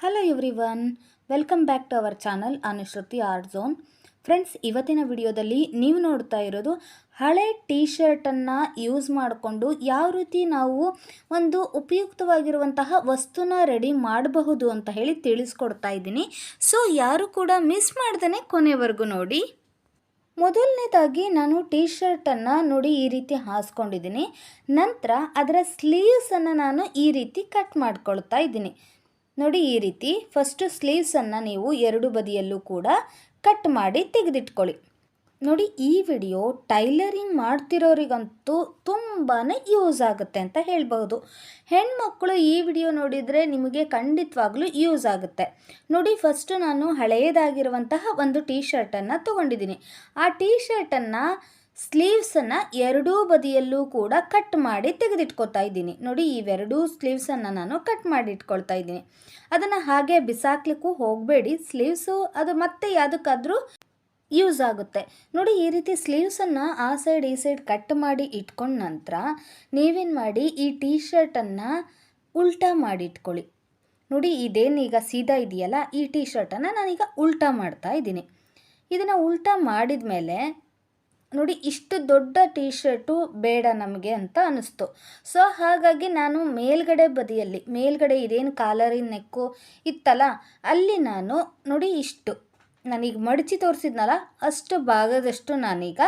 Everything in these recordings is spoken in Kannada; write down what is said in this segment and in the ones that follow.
Hello everyone welcome back to our channel Anushruti art zone friends ಇವತ್ತಿನ ವಿಡಿಯೋದಲ್ಲಿ ನೀವು ನೋಡ್ತಾ ಇರೋದು ಹಳೆ ಟೀ ಶರ್ಟನ್ನು ಯೂಸ್ ಮಾಡಿಕೊಂಡು ಯಾವ ರೀತಿ ನಾವು ಒಂದು ಉಪಯುಕ್ತವಾಗಿರುವಂತಹ ವಸ್ತುನ ರೆಡಿ ಮಾಡಬಹುದು ಅಂತ ಹೇಳಿ ತಿಳಿಸ್ಕೊಡ್ತಾ ಇದ್ದೀನಿ. ಸೊ ಯಾರು ಕೂಡ ಮಿಸ್ ಮಾಡ್ದೇ ಕೊನೆವರೆಗೂ ನೋಡಿ. ಮೊದಲನೇದಾಗಿ ನಾನು ಟೀ ಶರ್ಟನ್ನು ನೋಡಿ ಈ ರೀತಿ ಹಾಸ್ಕೊಂಡಿದ್ದೀನಿ. ನಂತರ ಅದರ ಸ್ಲೀವ್ಸನ್ನು ನಾನು ಈ ರೀತಿ ಕಟ್ ಮಾಡ್ಕೊಳ್ತಾ ಇದ್ದೀನಿ. ನೋಡಿ ಈ ರೀತಿ ಫಸ್ಟು ಸ್ಲೀವ್ಸನ್ನು ನೀವು ಎರಡು ಬದಿಯಲ್ಲೂ ಕೂಡ ಕಟ್ ಮಾಡಿ ತೆಗೆದಿಟ್ಕೊಳ್ಳಿ. ನೋಡಿ ಈ ವಿಡಿಯೋ ಟೈಲರಿಂಗ್ ಮಾಡ್ತಿರೋರಿಗಂತೂ ತುಂಬಾ ಯೂಸ್ ಆಗುತ್ತೆ ಅಂತ ಹೇಳ್ಬೋದು ಹೆಣ್ಮಕ್ಳು ಈ ವಿಡಿಯೋ ನೋಡಿದರೆ ನಿಮಗೆ ಖಂಡಿತವಾಗ್ಲೂ ಯೂಸ್ ಆಗುತ್ತೆ. ನೋಡಿ ಫಸ್ಟು ನಾನು ಹಳೆಯದಾಗಿರುವಂತಹ ಒಂದು ಟೀ ಶರ್ಟನ್ನು ತೊಗೊಂಡಿದ್ದೀನಿ. ಆ ಟೀ ಶರ್ಟನ್ನು ಸ್ಲೀವ್ಸನ್ನು ಎರಡೂ ಬದಿಯಲ್ಲೂ ಕೂಡ ಕಟ್ ಮಾಡಿ ತೆಗೆದಿಟ್ಕೊತಾ ಇದ್ದೀನಿ. ನೋಡಿ, ಇವೆರಡೂ ಸ್ಲೀವ್ಸನ್ನು ನಾನು ಕಟ್ ಮಾಡಿ ಇಟ್ಕೊಳ್ತಾ ಇದ್ದೀನಿ. ಅದನ್ನು ಹಾಗೆ ಬಿಸಾಕ್ಲಿಕ್ಕೂ ಹೋಗಬೇಡಿ. ಸ್ಲೀವ್ಸು ಅದು ಮತ್ತೆ ಯಾವುದಕ್ಕಾದರೂ ಯೂಸ್ ಆಗುತ್ತೆ. ನೋಡಿ, ಈ ರೀತಿ ಸ್ಲೀವ್ಸನ್ನು ಆ ಸೈಡ್, ಈ ಸೈಡ್ ಕಟ್ ಮಾಡಿ ಇಟ್ಕೊಂಡ ನಂತರ ನೀವೇನು ಮಾಡಿ, ಈ ಟೀ ಶರ್ಟನ್ನು ಉಲ್ಟಾ ಮಾಡಿ ಇಟ್ಕೊಳ್ಳಿ. ನೋಡಿ ಇದೇನೀಗ ಸೀದಾ ಇದೆಯಲ್ಲ, ಈ ಟೀ ಶರ್ಟನ್ನು ನಾನೀಗ ಉಲ್ಟಾ ಮಾಡ್ತಾ ಇದ್ದೀನಿ. ಇದನ್ನು ಉಲ್ಟಾ ಮಾಡಿದ ಮೇಲೆ ನೋಡಿ, ಇಷ್ಟು ದೊಡ್ಡ ಟೀ ಶರ್ಟು ಬೇಡ ನಮಗೆ ಅಂತ ಅನ್ನಿಸ್ತು ಸೊ, ಹಾಗಾಗಿ ನಾನು ಮೇಲ್ಗಡೆ ಬದಿಯಲ್ಲಿ, ಮೇಲ್ಗಡೆ ಇದೇನು ಕಾಲರಿನ ನೆಕ್ಕು ಇತ್ತಲ್ಲ, ಅಲ್ಲಿ ನಾನು ನೋಡಿ ಇಷ್ಟು. ನಾನೀಗ ಮಡಚಿ ತೋರಿಸಿದ್ನಲ್ಲ, ಅಷ್ಟು ಭಾಗದಷ್ಟು ನಾನೀಗ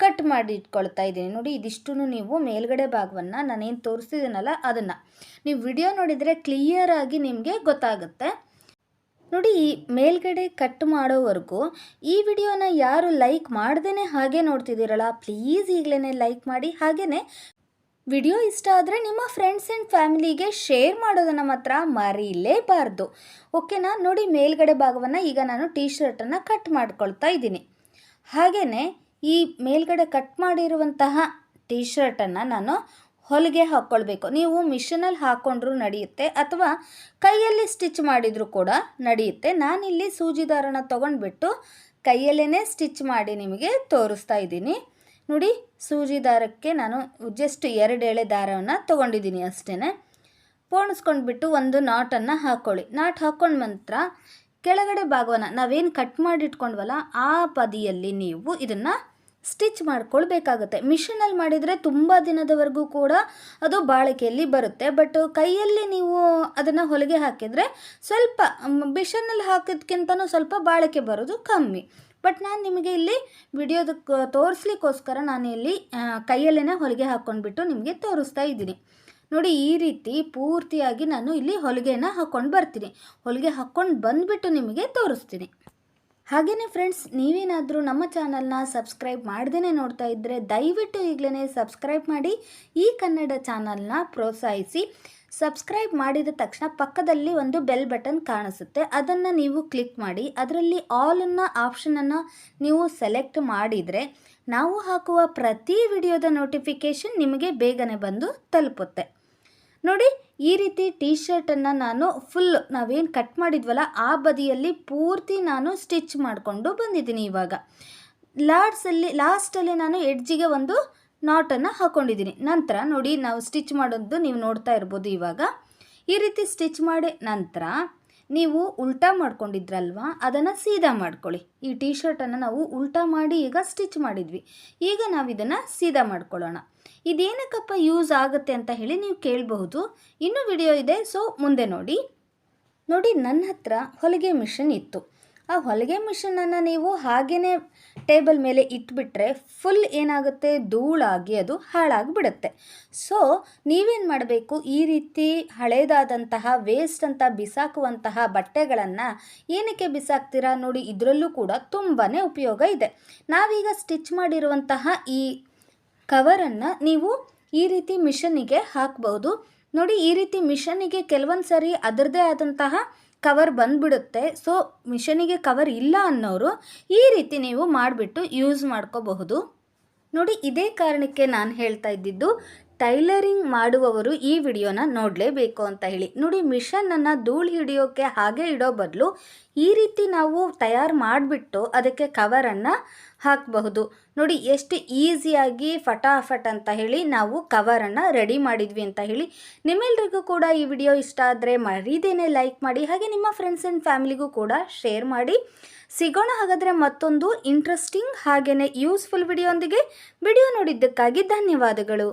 ಕಟ್ ಮಾಡಿ ಇಟ್ಕೊಳ್ತಾ ಇದ್ದೀನಿ. ನೋಡಿ ಇದಿಷ್ಟು ನೀವು ಮೇಲ್ಗಡೆ ಭಾಗವನ್ನು ನಾನೇನು ತೋರಿಸಿದ್ದೀನಲ್ಲ, ಅದನ್ನು. ನೀವು ವಿಡಿಯೋ ನೋಡಿದರೆ ಕ್ಲಿಯರಾಗಿ ನಿಮಗೆ ಗೊತ್ತಾಗುತ್ತೆ. ನೋಡಿ ಮೇಲ್ಗಡೆ ಕಟ್ ಮಾಡೋವರೆಗೂ ಈ ವಿಡಿಯೋನ ಯಾರು ಲೈಕ್ ಮಾಡ್ದೇ ಹಾಗೆ ನೋಡ್ತಿದ್ದೀರಲ್ಲ ಪ್ಲೀಸ್ ಈಗಲೇ ಲೈಕ್ ಮಾಡಿ. ಹಾಗೇ ವಿಡಿಯೋ ಇಷ್ಟ ಆದರೆ ನಿಮ್ಮ ಫ್ರೆಂಡ್ಸ್ ಆ್ಯಂಡ್ ಫ್ಯಾಮಿಲಿಗೆ ಶೇರ್ ಮಾಡೋದನ್ನು ಮಾತ್ರ ಮರೀಲೇಬಾರ್ದು. ಓಕೆನಾ ನೋಡಿ, ಮೇಲ್ಗಡೆ ಭಾಗವನ್ನು ಈಗ ನಾನು ಟೀ ಶರ್ಟನ್ನು ಕಟ್ ಮಾಡ್ಕೊಳ್ತಾ ಇದ್ದೀನಿ. ಹಾಗೆಯೇ ಈ ಮೇಲ್ಗಡೆ ಕಟ್ ಮಾಡಿರುವಂತಹ ಟೀ ಶರ್ಟನ್ನು ನಾನು ಹೊಲಿಗೆ ಹಾಕ್ಕೊಳ್ಬೇಕು ನೀವು ಮಿಷನಲ್ಲಿ ಹಾಕ್ಕೊಂಡ್ರೂ ನಡೆಯುತ್ತೆ ಅಥವಾ ಕೈಯಲ್ಲಿ ಸ್ಟಿಚ್ ಮಾಡಿದರೂ ಕೂಡ ನಡೆಯುತ್ತೆ. ನಾನಿಲ್ಲಿ ಸೂಜಿ ದಾರನ ತೊಗೊಂಡ್ಬಿಟ್ಟು ಕೈಯಲ್ಲೇ ಸ್ಟಿಚ್ ಮಾಡಿ ನಿಮಗೆ ತೋರಿಸ್ತಾ ಇದ್ದೀನಿ. ನೋಡಿ, ಸೂಜಿ ದಾರಕ್ಕೆ ನಾನು ಜಸ್ಟ್ ಎರಡು ಎಳೆ ದಾರವನ್ನು ತೊಗೊಂಡಿದ್ದೀನಿ ಅಷ್ಟೇ ಪೋಣಿಸ್ಕೊಂಡ್ಬಿಟ್ಟು ಒಂದು ನಾಟನ್ನು ಹಾಕ್ಕೊಳ್ಳಿ ನಾಟ್ ಹಾಕ್ಕೊಂಡ ನಂತರ ಕೆಳಗಡೆ ಭಾಗವನ್ನು ನಾವೇನು ಕಟ್ ಮಾಡಿಟ್ಕೊಂಡ್ವಲ್ಲ, ಆ ಬದಿಯಲ್ಲಿ ನೀವು ಇದನ್ನು ಸ್ಟಿಚ್ ಮಾಡ್ಕೊಳ್ಬೇಕಾಗುತ್ತೆ. ಮಿಷಿನಲ್ಲಿ ಮಾಡಿದರೆ ತುಂಬ ದಿನದವರೆಗೂ ಕೂಡ ಅದು ಬಾಳಿಕೆಯಲ್ಲಿ ಬರುತ್ತೆ. ಬಟ್ ಕೈಯಲ್ಲಿ ನೀವು ಅದನ್ನು ಹೊಲಿಗೆ ಹಾಕಿದರೆ ಸ್ವಲ್ಪ ಮಿಷನಲ್ಲಿ ಹಾಕಿದ್ಕಿಂತನೂ ಸ್ವಲ್ಪ ಬಾಳಿಕೆ ಬರೋದು ಕಮ್ಮಿ. ಬಟ್ ನಾನು ನಿಮಗೆ ಇಲ್ಲಿ ವಿಡಿಯೋದಕ್ಕೆ ತೋರಿಸ್ಲಿಕ್ಕೋಸ್ಕರ ನಾನು ಇಲ್ಲಿ ಕೈಯಲ್ಲೇ ಹೊಲಿಗೆ ಹಾಕ್ಕೊಂಡ್ಬಿಟ್ಟು ನಿಮಗೆ ತೋರಿಸ್ತಾ ಇದ್ದೀನಿ. ನೋಡಿ, ಈ ರೀತಿ ಪೂರ್ತಿಯಾಗಿ ನಾನು ಇಲ್ಲಿ ಹೊಲಿಗೆನ ಹಾಕ್ಕೊಂಡು ಬರ್ತೀನಿ. ಹೊಲಿಗೆ ಹಾಕ್ಕೊಂಡು ಬಂದುಬಿಟ್ಟು ನಿಮಗೆ ತೋರಿಸ್ತೀನಿ. ಹಾಗೆಯೇ ಫ್ರೆಂಡ್ಸ್ ನೀವೇನಾದರೂ ನಮ್ಮ ಚಾನಲ್ನ ಸಬ್ಸ್ಕ್ರೈಬ್ ಮಾಡ್ದೇ ನೋಡ್ತಾ ಇದ್ದರೆ ದಯವಿಟ್ಟು ಈಗಲೇ ಸಬ್ಸ್ಕ್ರೈಬ್ ಮಾಡಿ, ಈ ಕನ್ನಡ ಚಾನಲ್ನ ಪ್ರೋತ್ಸಾಹಿಸಿ. ಸಬ್ಸ್ಕ್ರೈಬ್ ಮಾಡಿದ ತಕ್ಷಣ ಪಕ್ಕದಲ್ಲಿ ಒಂದು ಬೆಲ್ ಬಟನ್ ಕಾಣಿಸುತ್ತೆ. ಅದನ್ನು ನೀವು ಕ್ಲಿಕ್ ಮಾಡಿ, ಅದರಲ್ಲಿ ಆಲ್ ಅನ್ನೋ ಆಪ್ಷನನ್ನು ನೀವು ಸೆಲೆಕ್ಟ್ ಮಾಡಿದರೆ ನಾವು ಹಾಕುವ ಪ್ರತಿ ವಿಡಿಯೋದ ನೋಟಿಫಿಕೇಷನ್ ನಿಮಗೆ ಬೇಗನೆ ಬಂದು ತಲುಪುತ್ತೆ. ನೋಡಿ ಈ ರೀತಿ ಟೀ ಶರ್ಟನ್ನು ನಾನು ಫುಲ್ ನಾವೇನು ಕಟ್ ಮಾಡಿದ್ವಲ್ಲ, ಆ ಬದಿಯಲ್ಲಿ ಪೂರ್ತಿ ನಾನು ಸ್ಟಿಚ್ ಮಾಡಿಕೊಂಡು ಬಂದಿದ್ದೀನಿ ಇವಾಗ. ಲಾಡ್ಸಲ್ಲಿ ಲಾಸ್ಟಲ್ಲಿ ನಾನು ಎಡ್ಜಿಗೆ ಒಂದು ನಾಟನ್ನು ಹಾಕ್ಕೊಂಡಿದ್ದೀನಿ ನಂತರ ನೋಡಿ, ನಾವು ಸ್ಟಿಚ್ ಮಾಡೋದು ನೀವು ನೋಡ್ತಾ ಇರ್ಬೋದು ಇವಾಗ. ಈ ರೀತಿ ಸ್ಟಿಚ್ ಮಾಡಿ ನಂತರ ನೀವು ಉಲ್ಟಾ ಮಾಡ್ಕೊಂಡಿದ್ರಲ್ವಾ, ಅದನ್ನು ಸೀದಾ ಮಾಡ್ಕೊಳ್ಳಿ. ಈ ಟೀ ಶರ್ಟನ್ನು ನಾವು ಉಲ್ಟಾ ಮಾಡಿ ಈಗ ಸ್ಟಿಚ್ ಮಾಡಿದ್ವಿ. ಈಗ ನಾವು ಇದನ್ನು ಸೀದಾ ಮಾಡ್ಕೊಳ್ಳೋಣ. ಇದೇನಕ್ಕಪ್ಪ ಯೂಸ್ ಆಗುತ್ತೆ ಅಂತ ಹೇಳಿ ನೀವು ಕೇಳಬಹುದು. ಇನ್ನೂ ವಿಡಿಯೋ ಇದೆ ಸೊ ಮುಂದೆ ನೋಡಿ. ನೋಡಿ ನನ್ನ ಹತ್ರ ಹೊಲಿಗೆ ಮಿಷನ್ ಇತ್ತು. ಆ ಹೊಲಿಗೆ ಮಿಷನನ್ನು ನೀವು ಹಾಗೆಯೇ ಟೇಬಲ್ ಮೇಲೆ ಇಟ್ಬಿಟ್ರೆ ಫುಲ್ ಏನಾಗುತ್ತೆ? ಧೂಳಾಗಿ ಅದು ಹಾಳಾಗಿಬಿಡುತ್ತೆ. ಸೊ ನೀವೇನು ಮಾಡಬೇಕು? ಈ ರೀತಿ ಹಳೇದಾದಂತಹ ವೇಸ್ಟ್ ಅಂತ ಬಿಸಾಕುವಂತಹ ಬಟ್ಟೆಗಳನ್ನು ಏನಕ್ಕೆ ಬಿಸಾಕ್ತೀರಾ ನೋಡಿ, ಇದರಲ್ಲೂ ಕೂಡ ತುಂಬಾ ಉಪಯೋಗ ಇದೆ. ನಾವೀಗ ಸ್ಟಿಚ್ ಮಾಡಿರುವಂತಹ ಈ ಕವರನ್ನು ನೀವು ಈ ರೀತಿ ಮಿಷನಿಗೆ ಹಾಕ್ಬೋದು. ನೋಡಿ, ಈ ರೀತಿ ಮಿಷನಿಗೆ ಕೆಲವೊಂದು ಸರಿ ಅದರದೇ ಆದಂತಹ ಕವರ್ ಬಂದ್ಬಿಡುತ್ತೆ. ಸೊ ಮಿಷನಿಗೆ ಕವರ್ ಇಲ್ಲ ಅನ್ನೋರು ಈ ರೀತಿ ನೀವು ಮಾಡಿಬಿಟ್ಟು ಯೂಸ್ ಮಾಡ್ಕೋಬಹುದು. ನೋಡಿ, ಇದೇ ಕಾರಣಕ್ಕೆ ನಾನು ಹೇಳ್ತಾ ಇದ್ದಿದ್ದು ಟೈಲರಿಂಗ್ ಮಾಡುವವರು ಈ ವಿಡಿಯೋನ ನೋಡಲೇಬೇಕು ಅಂತ ಹೇಳಿ. ನೋಡಿ, ಮಿಷನನ್ನು ಧೂಳು ಹಿಡಿಯೋಕ್ಕೆ ಹಾಗೆ ಇಡೋ ಬದಲು ಈ ರೀತಿ ನಾವು ತಯಾರು ಮಾಡಿಬಿಟ್ಟು ಅದಕ್ಕೆ ಕವರನ್ನು ಹಾಕಬಹುದು. ನೋಡಿ, ಎಷ್ಟು ಈಸಿಯಾಗಿ ಫಟಾಫಟ್ ಅಂತ ಹೇಳಿ ನಾವು ಕವರನ್ನು ರೆಡಿ ಮಾಡಿದ್ವಿ ಅಂತ ಹೇಳಿ. ನಿಮ್ಮೆಲ್ರಿಗೂ ಕೂಡ ಈ ವಿಡಿಯೋ ಇಷ್ಟ ಆದರೆ ಮರೀದೇನೆ ಲೈಕ್ ಮಾಡಿ, ಹಾಗೆ ನಿಮ್ಮ ಫ್ರೆಂಡ್ಸ್ ಆ್ಯಂಡ್ ಫ್ಯಾಮಿಲಿಗೂ ಕೂಡ ಶೇರ್ ಮಾಡಿ. ಸಿಗೋಣ ಹಾಗಾದರೆ ಮತ್ತೊಂದು ಇಂಟ್ರೆಸ್ಟಿಂಗ್ ಹಾಗೆಯೇ ಯೂಸ್ಫುಲ್ ವಿಡಿಯೋಂದಿಗೆ. ವಿಡಿಯೋ ನೋಡಿದ್ದಕ್ಕಾಗಿ ಧನ್ಯವಾದಗಳು.